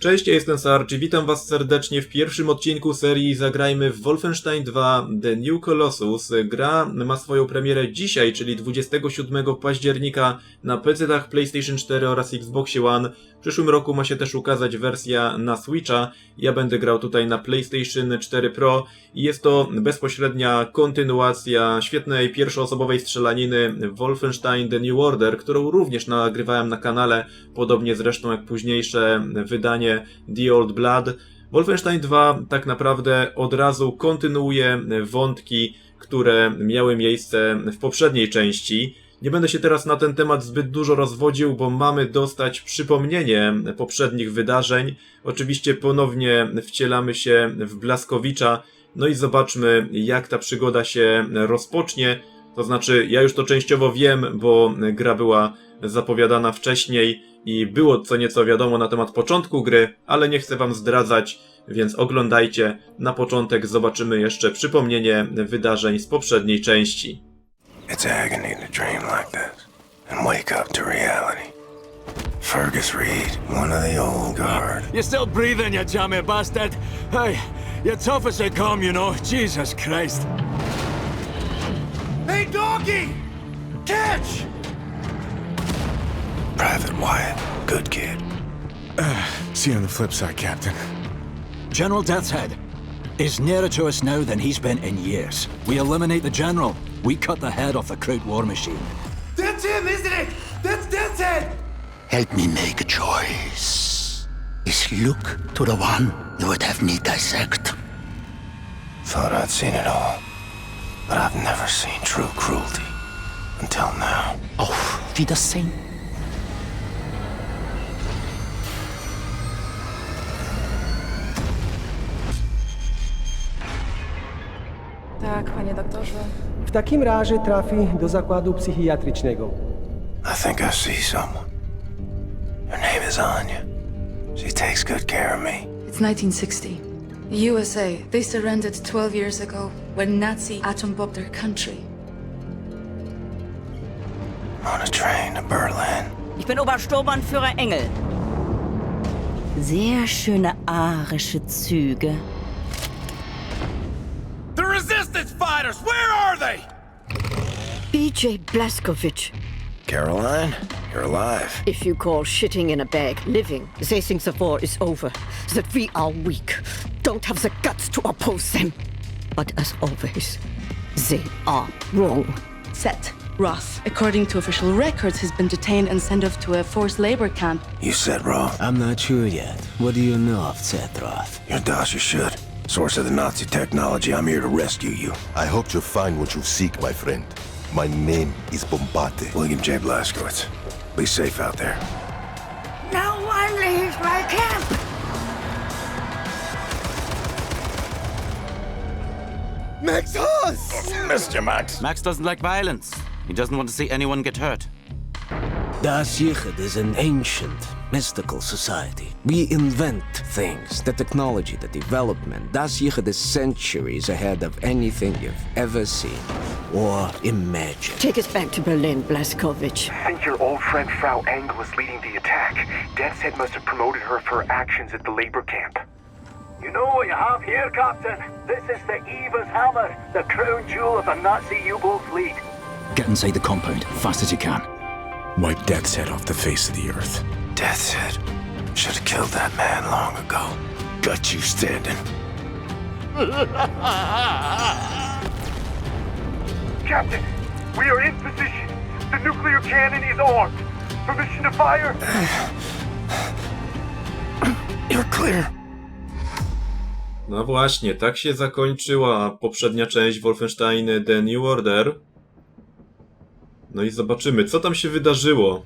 Cześć, ja jestem Sarge witam was serdecznie w pierwszym odcinku serii Zagrajmy w Wolfenstein 2 The New Colossus. Gra ma swoją premierę dzisiaj, czyli 27 października na PC-tach PlayStation 4 oraz Xbox One. W przyszłym roku ma się też ukazać wersja na Switcha. Ja będę grał tutaj na PlayStation 4 Pro i jest to bezpośrednia kontynuacja świetnej pierwszoosobowej strzelaniny Wolfenstein The New Order, którą również nagrywałem na kanale, podobnie zresztą jak późniejsze wydanie The Old Blood. Wolfenstein 2 tak naprawdę od razu kontynuuje wątki, które miały miejsce w poprzedniej części. Nie będę się teraz na ten temat zbyt dużo rozwodził, bo mamy dostać przypomnienie poprzednich wydarzeń. Oczywiście ponownie wcielamy się w Blaskowicza, no i zobaczmy, jak ta przygoda się rozpocznie. To znaczy, ja już to częściowo wiem, bo gra była zapowiadana wcześniej i było co nieco wiadomo na temat początku gry, ale nie chcę wam zdradzać, więc oglądajcie. Na początek zobaczymy jeszcze przypomnienie wydarzeń z poprzedniej części. It's agony to dream like this and wake up to reality. Fergus Reed, one of the old guard. You're still breathing, you jammy bastard. Hey, you're tough as they come, you know. Jesus Christ. Hey, doggy! Catch! Private Wyatt, good kid. See you on the flip side, Captain. General Death's Head is nearer to us now than he's been in years. We eliminate the General. We cut the head off the Kraut war machine. That's him, isn't it? That's Death's Head! Help me make a choice. Is Luke to the one you would have me dissect? Thought I'd seen it all. But I've never seen true cruelty. Until now. Oh, Auf Wiedersehen. Tak, panie doktorze. W takim razie trafi do zakładu psychiatrycznego. I think I see someone. Her name is Anya. She takes good care of me. It's 1960. The USA, they surrendered 12 years ago when Nazi atom bombed their country. On a train to Berlin. Ich bin Obersturmbannführer Engel. Sehr schöne arische Züge. Fighters, where are they? BJ Blazkowicz. Caroline, you're alive. If you call shitting in a bag living, they think the war is over, that we are weak, don't have the guts to oppose them. But as always, they are wrong. Seth Roth, according to official records, has been detained and sent off to a forced labor camp. You said Roth? I'm not sure yet. What do you know of Zetroth? Your Dasha should. Source of the Nazi technology, I'm here to rescue you. I hope you find what you seek, my friend. My name is Bombate. William J. Blaskowitz. Be safe out there. No one leaves my camp! Max Haas! Mr. Max. Max doesn't like violence. He doesn't want to see anyone get hurt. Das Yichud is an ancient, mystical society. We invent things, the technology, the development. Das Yichud is centuries ahead of anything you've ever seen or imagined. Take us back to Berlin, Blazkowicz. think your old friend Frau Engel is leading the attack. Death's Head must have promoted her for her actions at the labor camp. You know what you have here, Captain? This is the Eva's Hammer, the crown jewel of the Nazi U-boat fleet. Get inside the compound, fast as you can. Wipe Death's head off the face of the earth. Death's head. Should have killed that man long ago. Got you standing. Captain, we are in position. The nuclear cannon is armed. Permission to fire? You're clear. No właśnie, tak się zakończyła poprzednia część Wolfenstein The New Order. No i zobaczymy, co tam się wydarzyło.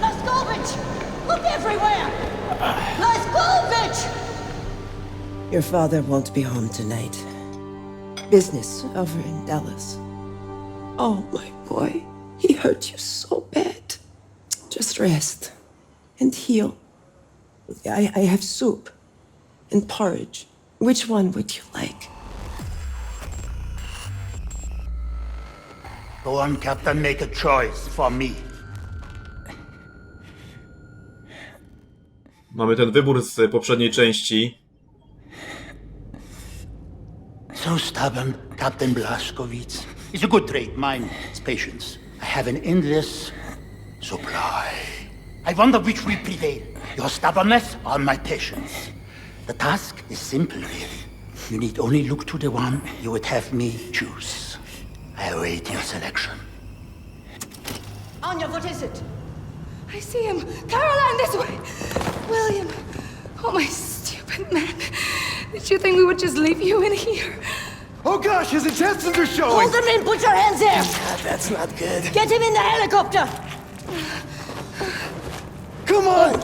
Laskovich! Look everywhere! Laskovich! Your father won't be home tonight. Business over in Dallas. Oh, my boy. He hurt you so bad. Just rest and heal. I, I have soup and porridge. Which one would you like? Go on, Captain, make a choice for me. Mamy ten wybór z poprzedniej części. So stubborn, Captain Blaskowitz. It's a good trait, mine is patience. I have an endless supply. I wonder which will prevail, your stubbornness or my patience. The task is simple, really. You need only look to the one you would have me choose. I await your selection. Anya, what is it? I see him. Caroline, this way. William. Oh, my stupid man. Did you think we would just leave you in here? Oh gosh, his intestines are showing! Hold him in, put your hands there! God, that's not good. Get him in the helicopter! Come on!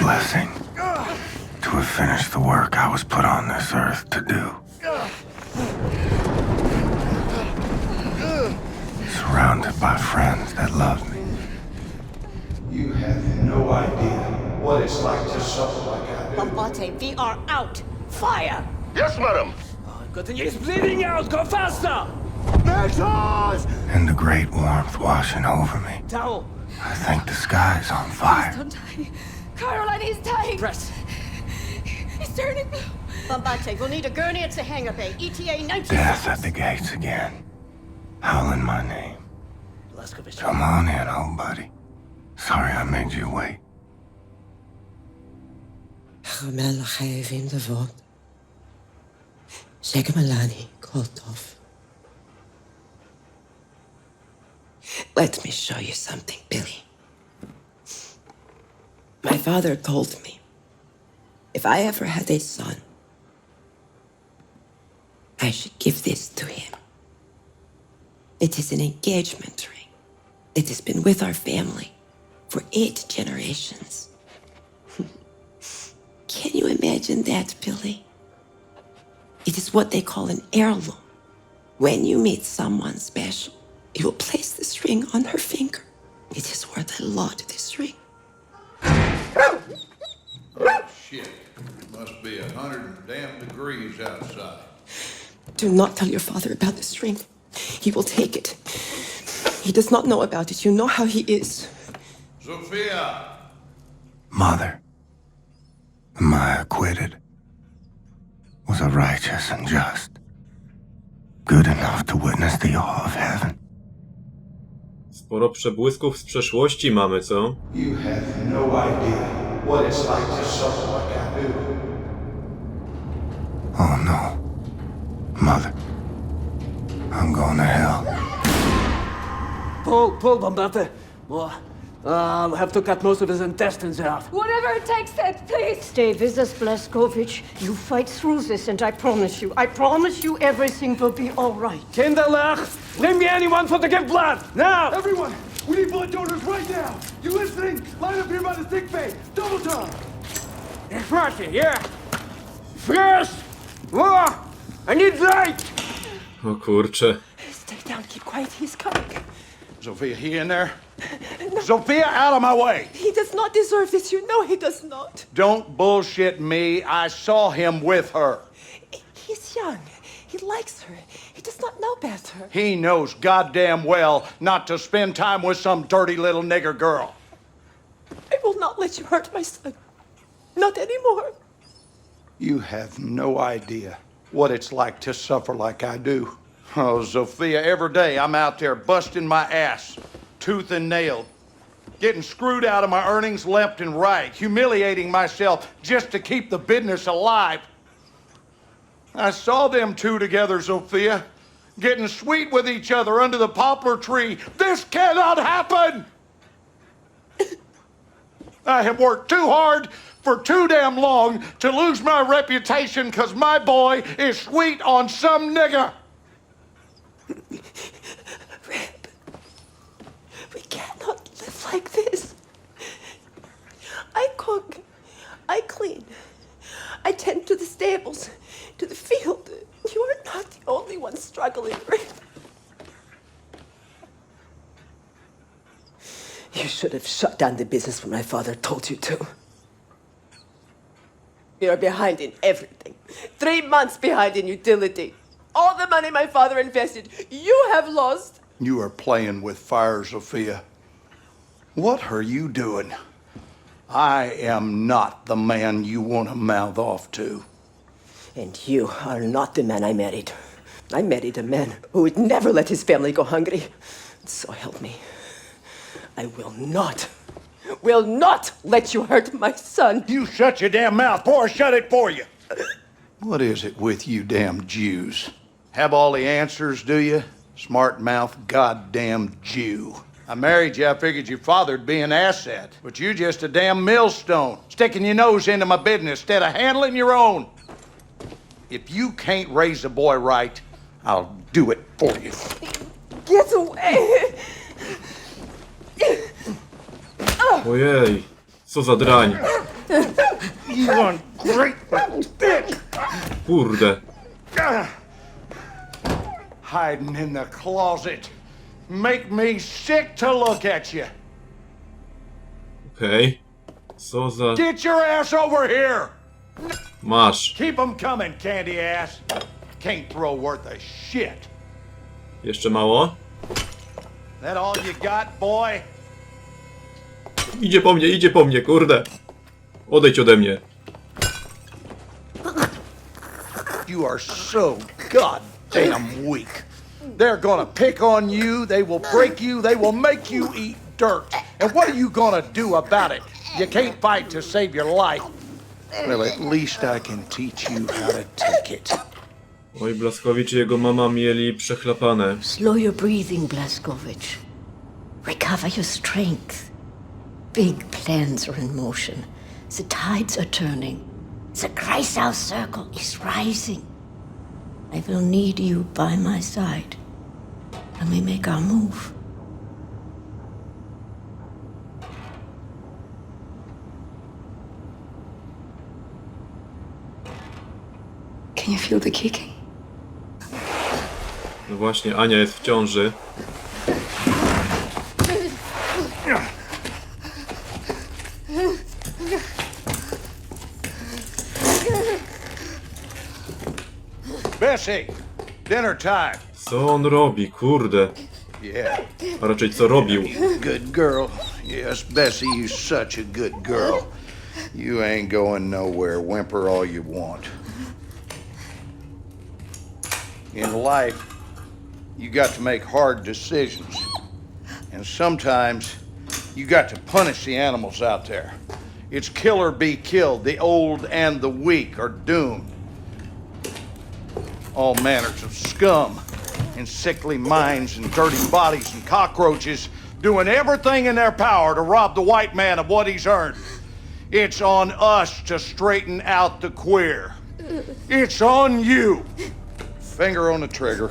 Blessing. To have finished the work I was put on this earth to do. Surrounded by friends that love me. You have no idea what it's like to suffer like I. Bombate, we are out! Fire! Yes, madam. Oh, He's bleeding out! Go faster! And the great warmth washing over me. Towel! I think the sky's on fire. Don't die. Caroline, he's dying. Press! He's turning blue. Bombate, we'll need a gurney at the hangar bay. ETA 90 Death at the gates again. Howling my name. Blaskovich. Come on in, old buddy. Sorry I made you wait. Chamel Chayevim Devot. Shegemalani Koltov. Let me show you something, Billy. My father told me if I ever had a son, I should give this to him. It is an engagement ring. It has been with our family for eight generations. Can you imagine that, Billy? It is what they call an heirloom. When you meet someone special, you will place this ring on her finger. It is worth a lot, this ring. Oh Shit. It Must be a hundred and damn degrees outside. Do not tell your father about this ring. He will take it. He does not know about it. You know how he is. Sophia! Mother, am I acquitted? Was I righteous and just? Good enough to witness the awe of heaven? Sporo przebłysków z przeszłości mamy, co? You have no idea what it's like to suffer like I do. Oh no. Mother, I'm going to hell. Pull, pull, Bombate! More. Uh, I'll have to cut most of his intestines out. Whatever it takes, Ted, please. Stay with us, Blaskovich. You fight through this, and I promise you, I promise you everything will be all right. Kinderlach! Bring me anyone for to give blood! Now! Everyone, we need blood donors right now. You listening? Line up here by the sick bay. Double time. Marty, yeah! First! More! I need light! O kurcze. Stay down, keep quiet. He's coming. Sophia, he in there? Sophia, out of my way! He does not deserve this. You know he does not. Don't bullshit me. I saw him with her. He's young. He likes her. He does not know better. He knows goddamn well not to spend time with some dirty little nigger girl. I will not let you hurt my son. Not anymore. You have no idea what it's like to suffer like I do. Oh, Sophia, every day I'm out there busting my ass, tooth and nail, getting screwed out of my earnings left and right, humiliating myself just to keep the business alive. I saw them two together, Sophia, getting sweet with each other under the poplar tree. This cannot happen! I have worked too hard for too damn long to lose my reputation because my boy is sweet on some nigger. We cannot live like this. I cook, I clean, I tend to the stables, to the field. You are not the only one struggling, Rip. You should have shut down the business when my father told you to. You're behind in everything. Three months behind in utility. All the money my father invested, you have lost. You are playing with fire, Sophia. What are you doing? I am not the man you want to mouth off to. And you are not the man I married. I married a man who would never let his family go hungry. So help me. I will not, will not let you hurt my son. You shut your damn mouth, before I shut it for you. What is it with you damn Jews? Have all the answers, do you? Smart mouth, goddamn Jew. I married you, I figured your father'd be an asset. But you just a damn millstone, sticking your nose into my business instead of handling your own. If you can't raise a boy right, I'll do it for you. Get away! Ojej, co za drań. You ungrateful bitch! Kurde. Hiding in the closet. Make me sick to look at you. Okej. Co za... Get your ass over here! Masz. Keep 'em coming, candy ass. Can't throw worth a shit. Jeszcze mało? That all you got, boy? Idzie po mnie, idzie po mnie, kurde. Odejdź ode mnie. You are so goddamn weak. They're gonna pick on you, they will break you, they will make you eat dirt. And what are you gonna do about it? You can't fight to save your life. Well, at least I can teach you how to take it. Oj, Blaskowicz i jego mama mieli przechlapane. Slow your breathing, Blaskovich. Recover your strength. Big plans are in motion. The tides are turning. The Kreisau circle is rising. I will need you by my side when we make our move. Can you feel the kicking? No właśnie, Ania jest w ciąży. Bessie, dinner time. Co on robi, kurde? Yeah. A raczej co robił? Good girl. Yes, Bessie, you're such a good girl. You ain't going nowhere. Whimper all you want. In life, you got to make hard decisions. And sometimes you got to punish the animals out there. It's kill or be killed. The old and the weak are doomed. All manners of scum and sickly minds and dirty bodies and cockroaches doing everything in their power to rob the white man of what he's earned. It's on us to straighten out the queer. It's on you. Finger on the trigger.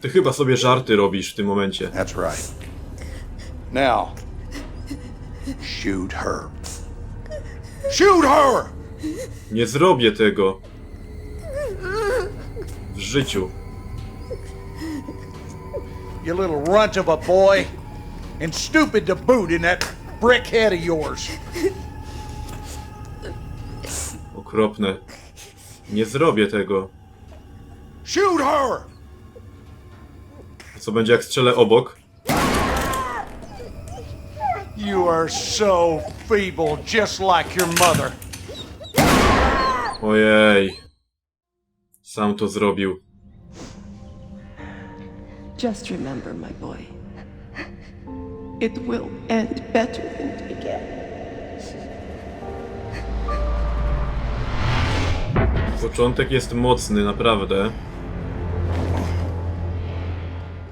Ty chyba sobie żarty robisz w tym momencie. That's right. Now, shoot her. Shoot her! Nie zrobię tego. Życiu. You little runt of a boy. And stupid to boot in that brick head of yours. Okropne. Nie zrobię tego. Shoot her! Co będzie jak strzelę obok? You are so feeble, just like your mother. Ojej. Sam to zrobił. Just remember, my boy. It will end better than it began. Początek jest mocny, naprawdę.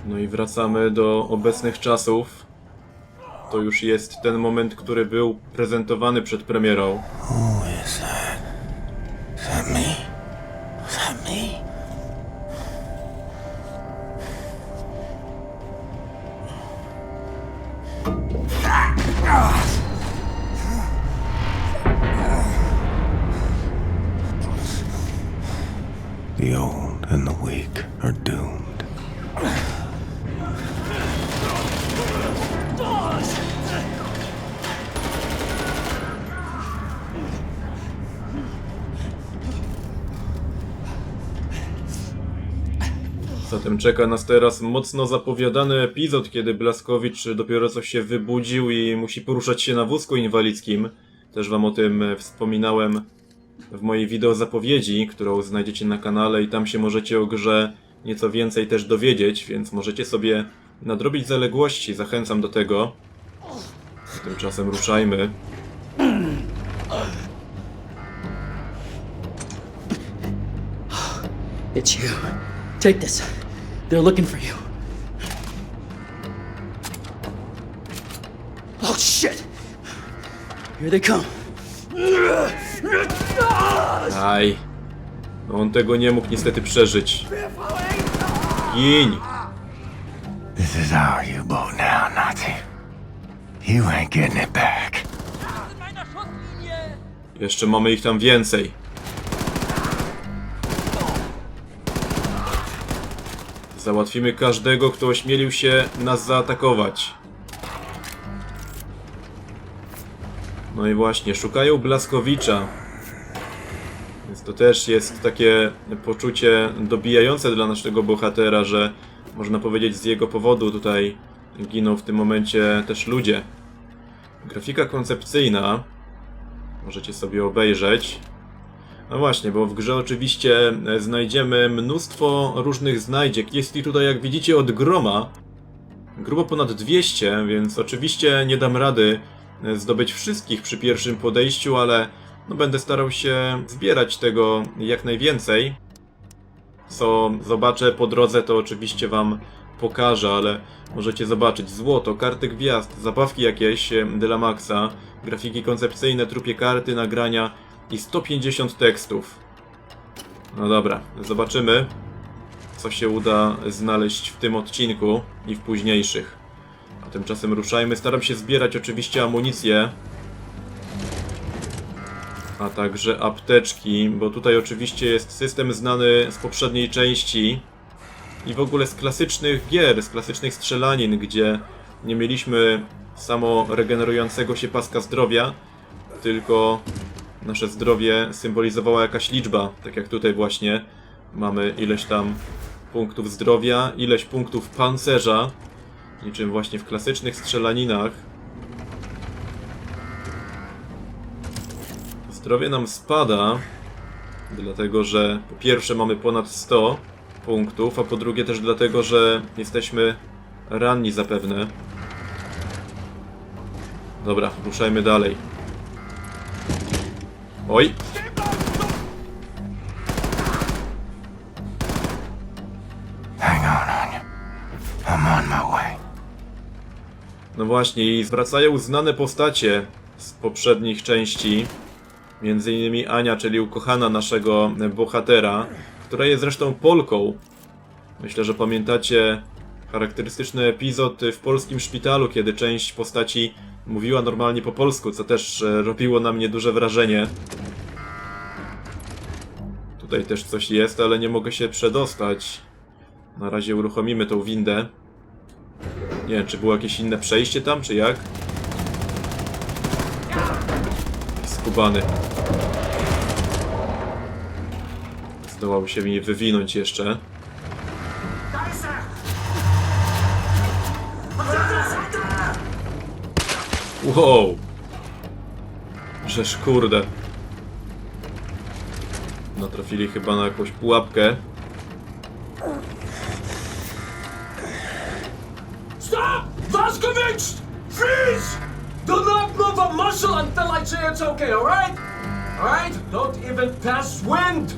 No i wracamy do obecnych czasów. To już jest ten moment, który był prezentowany przed premierą. Who is that? Zatem czeka nas teraz mocno zapowiadany epizod, kiedy Blaskowicz dopiero co się wybudził i musi poruszać się na wózku inwalidzkim. Też wam o tym e, wspominałem w mojej wideo zapowiedzi, którą znajdziecie na kanale i tam się możecie o grze nieco więcej też dowiedzieć, więc możecie sobie nadrobić zaległości, zachęcam do tego. Tymczasem ruszajmy. It's you. Take this. They're looking for you. Oh shit! Here they come. Aj. No on tego nie mógł niestety przeżyć. Gin! This is our U-boat now, Nazi. You ain't getting it back. Jeszcze mamy ich tam więcej. Załatwimy każdego, kto ośmielił się nas zaatakować. No i właśnie, szukają Blaskowicza. Więc to też jest takie poczucie dobijające dla naszego bohatera, że można powiedzieć z jego powodu tutaj giną w tym momencie też ludzie. Grafika koncepcyjna możecie sobie obejrzeć. No właśnie, bo w grze oczywiście e, znajdziemy mnóstwo różnych znajdziek. Jest ich tutaj, jak widzicie, od groma. Grubo ponad 200, więc oczywiście nie dam rady e, zdobyć wszystkich przy pierwszym podejściu, ale no będę starał się zbierać tego jak najwięcej. Co zobaczę po drodze, to oczywiście wam pokażę, ale możecie zobaczyć złoto, karty gwiazd, zabawki jakieś e, dla Maxa, grafiki koncepcyjne, trupie karty, nagrania i 150 tekstów. No dobra, zobaczymy, co się uda znaleźć w tym odcinku i w późniejszych. A tymczasem ruszajmy. Staram się zbierać oczywiście amunicję. A także apteczki, bo tutaj oczywiście jest system znany z poprzedniej części i w ogóle z klasycznych gier, z klasycznych strzelanin, gdzie nie mieliśmy samo regenerującego się paska zdrowia, tylko nasze zdrowie symbolizowała jakaś liczba, tak jak tutaj właśnie mamy ileś tam punktów zdrowia, ileś punktów pancerza, niczym właśnie w klasycznych strzelaninach. Zdrowie nam spada, dlatego że po pierwsze mamy ponad 100 punktów, a po drugie też dlatego, że jesteśmy ranni zapewne. Dobra, ruszajmy dalej. Oj! Hang on. I'm on my way. No właśnie, i zwracają znane postacie z poprzednich części. Między innymi Ania, czyli ukochana naszego bohatera, która jest zresztą Polką. Myślę, że pamiętacie charakterystyczny epizod w polskim szpitalu, kiedy część postaci mówiła normalnie po polsku, co też e, robiło na mnie duże wrażenie. Tutaj też coś jest, ale nie mogę się przedostać. Na razie uruchomimy tą windę. Nie wiem, czy było jakieś inne przejście tam, czy jak? Skubany. Zdołał się mi wywinąć jeszcze. Wow! Żeż kurde. Natrafili chyba na jakąś pułapkę. Stop! Vaskovich! Freeze! Do not move a muscle until I say it's okay, alright? Alright? Don't even pass wind!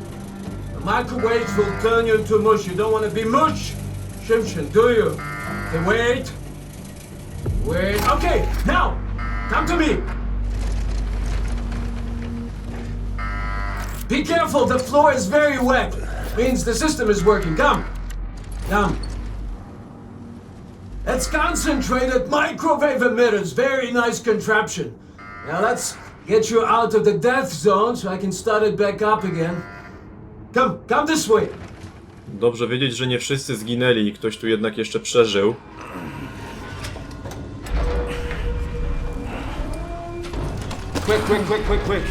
The microwaves will turn you into mush. You don't want to be mush! Shimshin, do you? Okay, wait. Wait. Okay, now! Come to me! Be careful, the floor is very wet. Means the system is working. Come. Come. It's concentrated microwave emitters. Very nice contraption. Now let's get you out of the death zone so I can start it back up again. Come, come this way. Dobrze wiedzieć, że nie wszyscy zginęli i ktoś tu jednak jeszcze przeżył. Quick, quick, quick, quick, quick.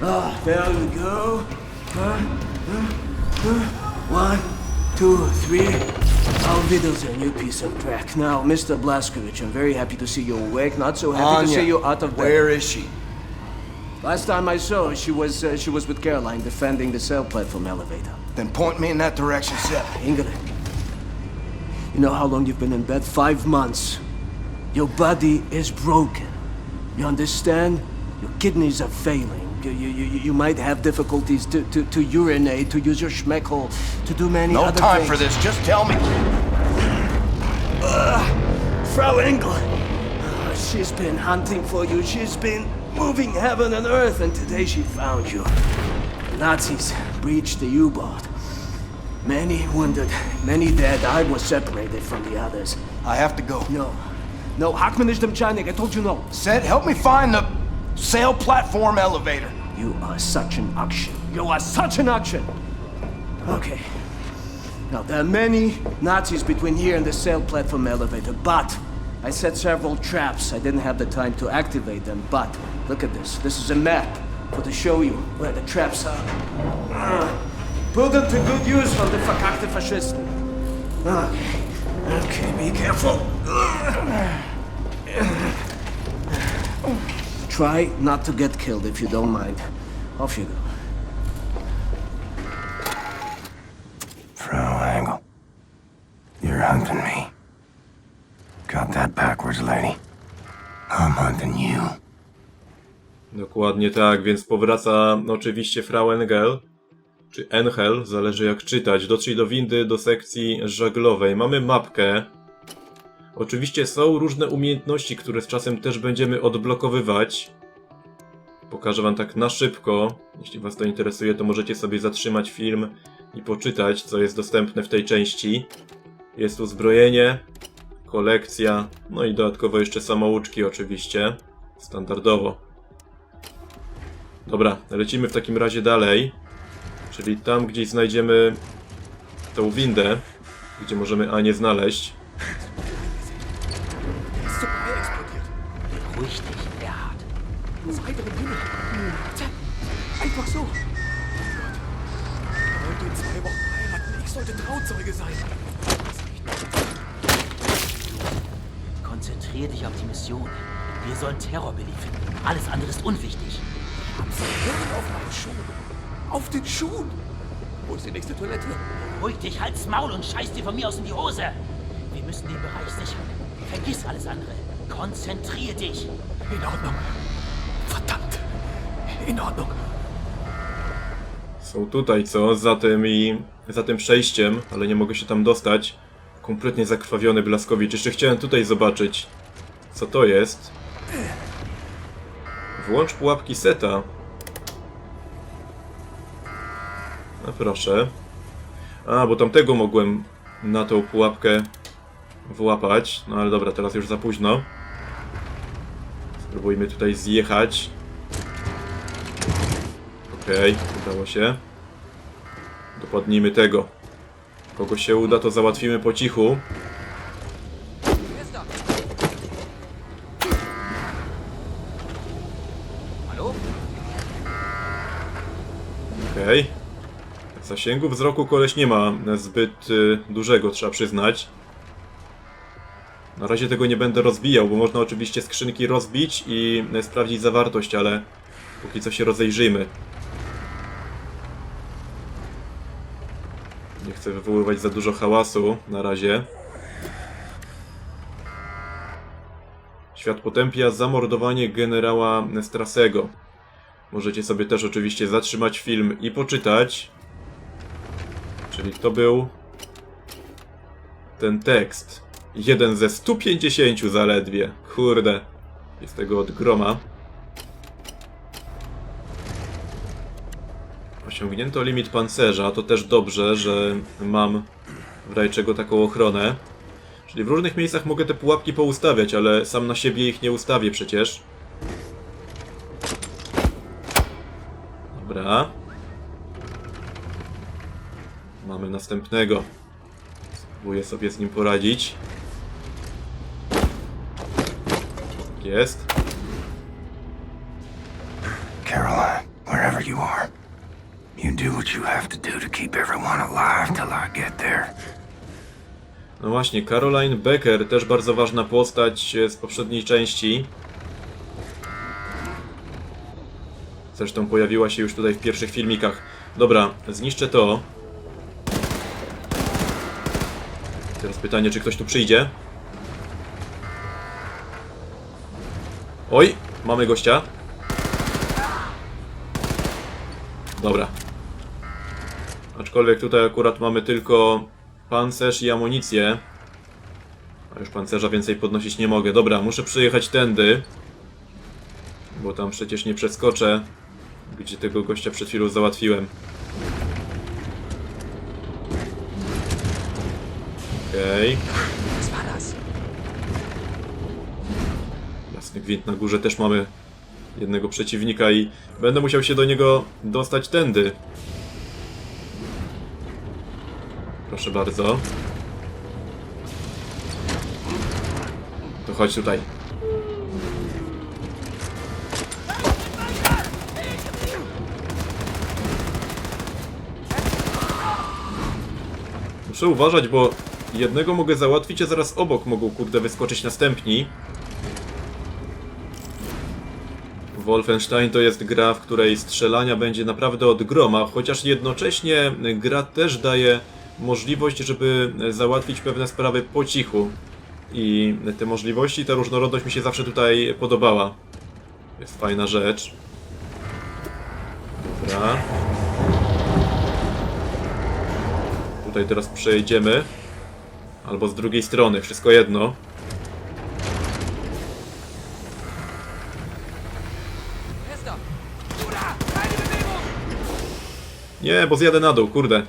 Ah, there we go. Huh? Huh? Huh? One, two, three. I'll whittle a new piece of crack. Now, Mr. Blaskovich, I'm very happy to see you awake. Not so happy to see you out of bed. where is she? Last time I saw her, she was uh, she was with Caroline defending the cell platform elevator. Then point me in that direction, Seth. Ingrid, you know how long you've been in bed? Five months. Your body is broken. You understand? Your kidneys are failing. You, you, you, you might have difficulties to, to, to urinate, to use your schmeckhole, to do many No other time for this. Just tell me. Frau Engel. Ah, she's been hunting for you. She's been moving heaven and earth, and today she found you. The Nazis breached the U-boat. Many wounded, many dead. I was separated from the others. I have to go. No. No, Hakman is Demchanik. I told you no. Seth, help me find the sail platform elevator. You are such an auction. You are such an auction. Okay. Now, there are many Nazis between here and the sail platform elevator, but I set several traps. I didn't have the time to activate them, but look at this. This is a map for to show you where the traps are. Ah, Put them to good use for the verkackte Faschisten. Okay. Ah. Okay, be careful. Ah. Ah. Try not to get killed if you don't mind. Off you go. Frau Angle. You're hunting me. Got that backwards, lady. I'm hunting you. Dokładnie tak, więc powraca oczywiście Frau Engel, czy Engel, zależy jak czytać. Dotrzyj do windy, do sekcji żaglowej. Mamy mapkę. Oczywiście są różne umiejętności, które z czasem też będziemy odblokowywać. Pokażę wam tak na szybko. Jeśli was to interesuje, to możecie sobie zatrzymać film i poczytać, co jest dostępne w tej części. Jest uzbrojenie, kolekcja, no i dodatkowo jeszcze samouczki oczywiście, standardowo. Dobra, lecimy w takim razie dalej. Czyli tam gdzieś znajdziemy tą windę, gdzie możemy Anię znaleźć. Konzentrier dich auf die Mission. Wir sollen Terror beliefern. Alles andere ist unwichtig. Hirn auf meinen Schuhen. Auf den Schuhen. Wo ist die nächste Toilette? Ruhig dich, halt's Maul und scheiß dir von mir aus in die Hose. Wir müssen den Bereich sichern. Vergiss alles andere. Konzentrier dich. In Ordnung. Verdammt. In Ordnung. Są tutaj, co? Za tym i... za tym przejściem, ale nie mogę się tam dostać. Kompletnie zakrwawiony Blaskowicz. Jeszcze chciałem tutaj zobaczyć, co to jest. Włącz pułapki seta. No proszę. A, bo tamtego mogłem na tą pułapkę włapać. No ale dobra, teraz już za późno. Spróbujmy tutaj zjechać. Okej, udało się. Dopadnijmy tego. Kogo się uda, to załatwimy po cichu. Okej. Zasięgu wzroku koleś nie ma zbyt y, dużego, trzeba przyznać. Na razie tego nie będę rozbijał, bo można oczywiście skrzynki rozbić i y, sprawdzić zawartość, ale póki co się rozejrzyjmy. Nie chcę wywoływać za dużo hałasu na razie. Świat potępia zamordowanie generała Strasego. Możecie sobie też oczywiście zatrzymać film i poczytać. Czyli to był ten tekst. Jeden ze 150 zaledwie. Kurde. Jest tego od groma. Osiągnięto limit pancerza. To też dobrze, że mam w razie czego taką ochronę. Czyli w różnych miejscach mogę te pułapki poustawiać, ale sam na siebie ich nie ustawię przecież. Dobra. Mamy następnego. Spróbuję sobie z nim poradzić. Tak Jest. Caroline, wherever you are, You do what you have to do to keep everyone alive till I get there. No właśnie, Caroline Becker, też bardzo ważna postać z poprzedniej części. Zresztą pojawiła się już tutaj w pierwszych filmikach. Dobra, zniszczę to. Teraz pytanie, czy ktoś tu przyjdzie? Oj, mamy gościa. Dobra. Aczkolwiek tutaj akurat mamy tylko pancerz i amunicję. A już pancerza więcej podnosić nie mogę. Dobra, muszę przyjechać tędy. Bo tam przecież nie przeskoczę. Gdzie tego gościa przed chwilą załatwiłem. Okej. Jasny gwint na górze też mamy jednego przeciwnika i będę musiał się do niego dostać tędy. Proszę bardzo. To chodź tutaj. Muszę uważać, bo jednego mogę załatwić, a zaraz obok mogą kurde wyskoczyć następni. Wolfenstein to jest gra, w której strzelania będzie naprawdę od groma, chociaż jednocześnie gra też daje możliwość, żeby załatwić pewne sprawy po cichu. I te możliwości, ta różnorodność mi się zawsze tutaj podobała. Jest fajna rzecz. Dobra. Tutaj teraz przejdziemy. Albo z drugiej strony, wszystko jedno. Nie, bo zjadę na dół, kurde.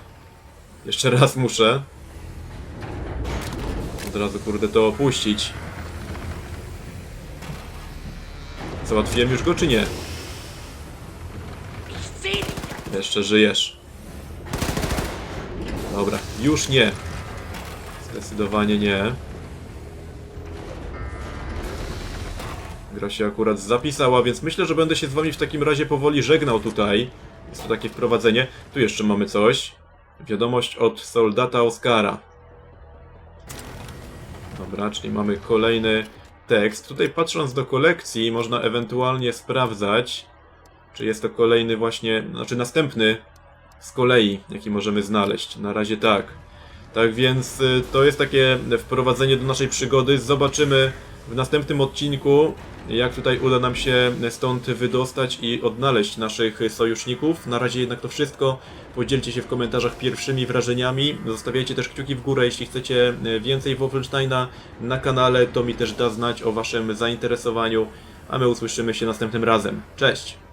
Jeszcze raz muszę. Od razu, kurde, to opuścić. Załatwiłem już go, czy nie? Jeszcze żyjesz. Dobra, już nie. Zdecydowanie nie. Gra się akurat zapisała, więc myślę, że będę się z wami w takim razie powoli żegnał tutaj. Jest to takie wprowadzenie. Tu jeszcze mamy coś. Wiadomość od soldata Oscara. Dobra, czyli mamy kolejny tekst. Tutaj patrząc do kolekcji można ewentualnie sprawdzać, czy jest to kolejny właśnie, znaczy następny z kolei, jaki możemy znaleźć. Na razie tak. Tak więc y, to jest takie wprowadzenie do naszej przygody. Zobaczymy w następnym odcinku, jak tutaj uda nam się stąd wydostać i odnaleźć naszych sojuszników. Na razie jednak to wszystko. Podzielcie się w komentarzach pierwszymi wrażeniami. Zostawiajcie też kciuki w górę, jeśli chcecie więcej Wolfensteina na kanale. To mi też da znać o waszym zainteresowaniu. A my usłyszymy się następnym razem. Cześć!